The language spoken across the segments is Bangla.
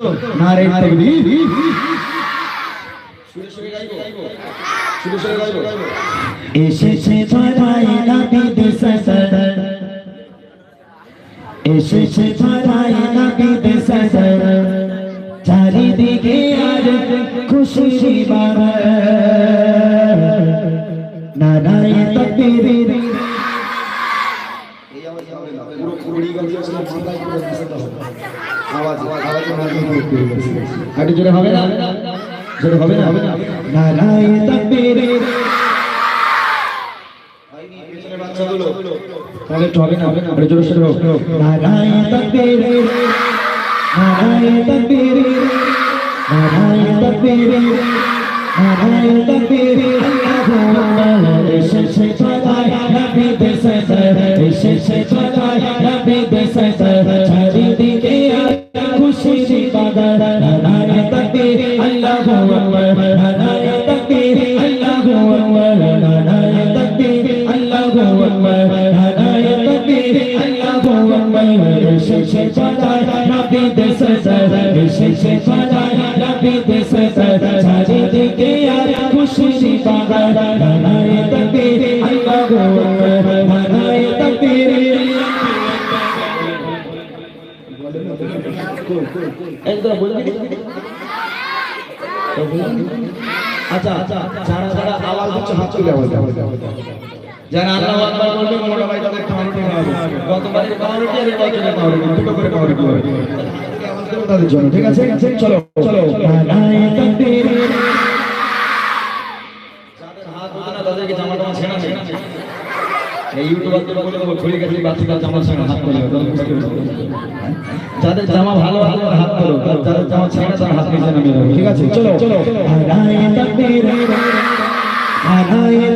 নারে তাকবীর এসেছে ধরাই নাবিদ সদর এসেছে ধরাই নাবিদ সদর চারিদিকে আর খুশি বাহার একটু জোরে হবে না? জোরে হবে না? নারায় তাকবীর তাহলে একটু হবে না? একটু জোরে সোরে হোক নারায় তাকবীর নারায় তাকবীর নারায় তাকবীর নারায় তাকবীর আল্লাহু একদম আচ্ছা আচ্ছা যারা যারা আওয়াজ দিচ্ছে হাত তুলে আওয়াজ যারা আল্লাহু আকবার বলবে মোটা ভাই তাদের কাউন্টি হবে গতবারের কাউন্টি আর এই বছরের দুটো করে কাউন্টি হবে তাদের জন্য ঠিক আছে? চলো। চলো। এই ইউটিউবারদের বলে দেবো খুলে গেছে বাচ্চাটা জামা ছেঁড়া হাত করে যাদের জামা ভালো ভালো হাত করো যাদের জামা ছেঁড়া তারা হাত নিচে নামিয়ে রাখো ঠিক আছে চলো। চলো। নারায়ে তাকবীর। নারায়ে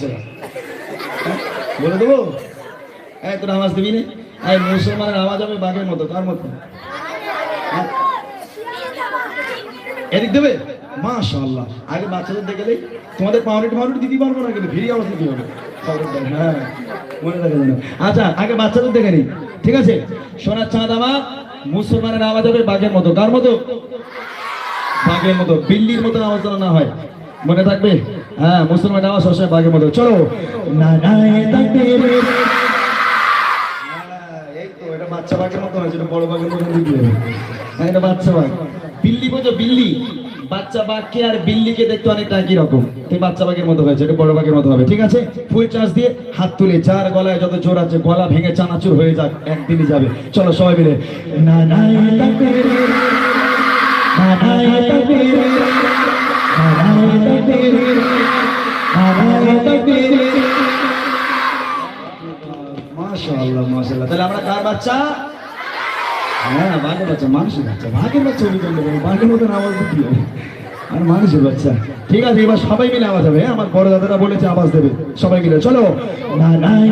সেরা বলে দেবো? তোর আওয়াজ দিবি না? মুসলমানের আওয়াজ হবে বাঘের মতো, কার মতো? হ্যাঁ? এদিক দেবে? মাশাআল্লাহ। আগে বাচ্চাদের দেখে তোমাদের পাউরুটি পাউরুটি দিতে পারব না কিন্তু ভিড়ি আওয়াজ দিতে হবে। হ্যাঁ। আচ্ছা আগে বাচ্চাদের দেখে নিই। ঠিক আছে? সোনার চাঁদ আমার মুসলমানের আওয়াজ হবে বাঘের মতো। কার মতো? বাঘের মতো। বিল্লির মতো আওয়াজ যেন না হয়। মনে থাকবে? হ্যাঁ মুসলমান আওয়াজ সবসময় বাঘের মতো। চলো। নারায়ে তাকবীর। হ্যাঁ, এই তো এটা বাচ্চা বাঘের মতো হয়েছে এটা বড় বাঘের মতো দিতে হ্যাঁ এটা বাচ্চা বাঘ। বিল্লি বোঝো, বিল্লি। বাচ্চা বাঘকে আর বিল্লিকে দেখতে অনেকটা একই রকম? এই বাচ্চা বাঘের মতো হয়েছে বড় বাঘের মতো হবে, ঠিক আছে? ফুল চার্জ দিয়ে হাত তুলে যার গলায় যত জোর আছে, গলা ভেঙে চানাচুর হয়ে যাক, একদিনই যাবে। চলো সবাই মিলে নারায়ে তাকবীর। মাশাআল্লাহ মাশাআল্লাহ। তাহলে আমরা কার বাচ্চা? হ্যাঁ বাঘের বাচ্চা, মানুষের বাচ্চা, বাঘের বাচ্চা অভিযোগ বাঘের মতন আওয়াজ দিতে হবে আর মানুষের বাচ্চা। ঠিক আছে, এবার সবাই মিলে আওয়াজ হবে হ্যাঁ? আমার বড় দাদারা বলেছে আওয়াজ দেবে, সবাই মিলে। চলো। নারায়ে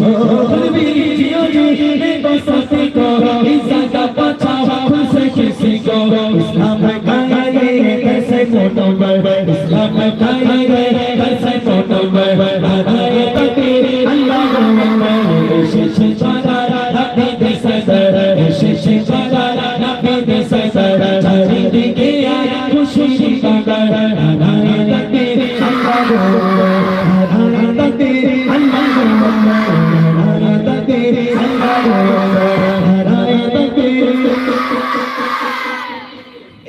Oh,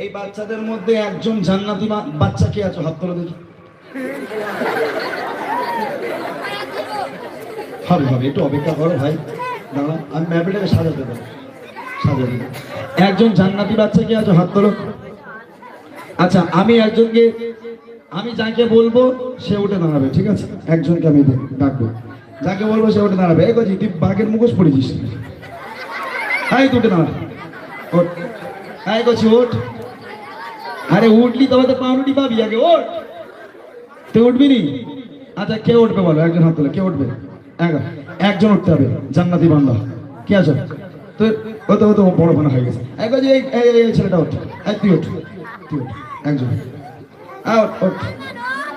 এই বাচ্চাদের মধ্যে একজন জান্নাতি বাচ্চা কে আছো? হাত তোলো দেখি। হবে হবে, একটু অপেক্ষা করো ভাই। দাঁড়া আমি ম্যাপটাকে সাজাতে দেবো সাজাতে। একজন জান্নাতি বাচ্চা কে আছো? হাত তোলো। আচ্ছা আমি একজনকে আমি যাকে বলব, সে উঠে দাঁড়াবে, ঠিক আছে? একজনকে আমি ডাকবো। যাকে বলব সে উঠে দাঁড়াবে। গজি তুই বাঘের মুখোশ পড়েছিস। হাই তুই উঠে দাঁড়া। ওঠ। গছি ওঠ। আরে উঠলি তবে তো পাউরুটি পাবি আগে ওঠ। তুই উঠবি নি? আচ্ছা কে উঠবে বলো? একজন হাত তোলে। কে উঠবে? এক- একজন উঠতে হবে। জান্নাতি বান্দা। কে আছে? তো ও তো ও তো বড় মনে হয়ে গেছে। এক যে এই ছেলেটা ওঠ। তুই ওঠ। তুই ওঠ। একজন। আ, ওঠ।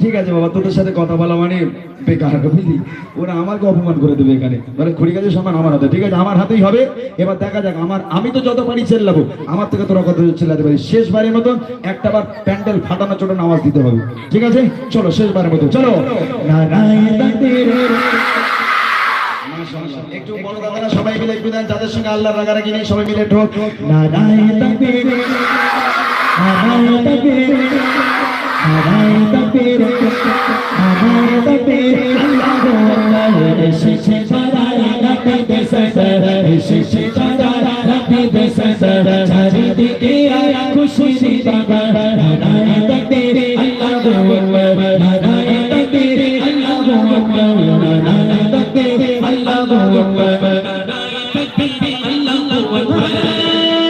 ঠিক আছে বাবা, তোদের সাথে কথা বলা মানে বেকার বুঝলি? ওরা আমাকে অপমান করে দেবে এখানে। মানে ঘুরে গেছে সম্মান আমার হাতে। ঠিক আছে, আমার হাতেই হবে। এবার দেখা যাক, আমার আমি তো যত পারি চেল্লাবো। আমার থেকে তোরা কত চেল্লাতে পারি শেষবারের মতো একটা বার প্যান্ডেল ফাটানো চোটানো আওয়াজ দিতে হবে। ঠিক আছে? চলো, শেষবারের মতো চলো। একটু বড় দাদারা, সবাই মিলে একটু দেন। যাদের সঙ্গে আল্লাহ রাগারাগি নেই, সবাই মিলে তকবীর নারায়ণ তকবীর নারায়ণ তকবীর আল্লাহু আকবার শেষে বারায় নবী দে সদর শেষে বারায় নবী দে সদর চারিদিকে আয়া খুশি বাবার নারায়ণ তকবীর আল্লাহু নারায়ণ তকবীর আল্লাহু নারায়ণ তকবীর আল্লাহু নারায়ণ তকবীর আল্লাহু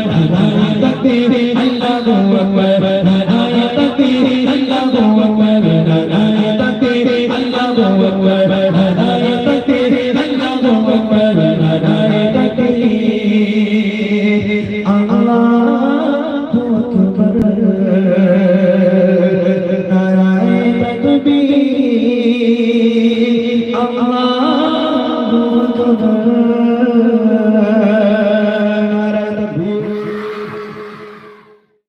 Ah.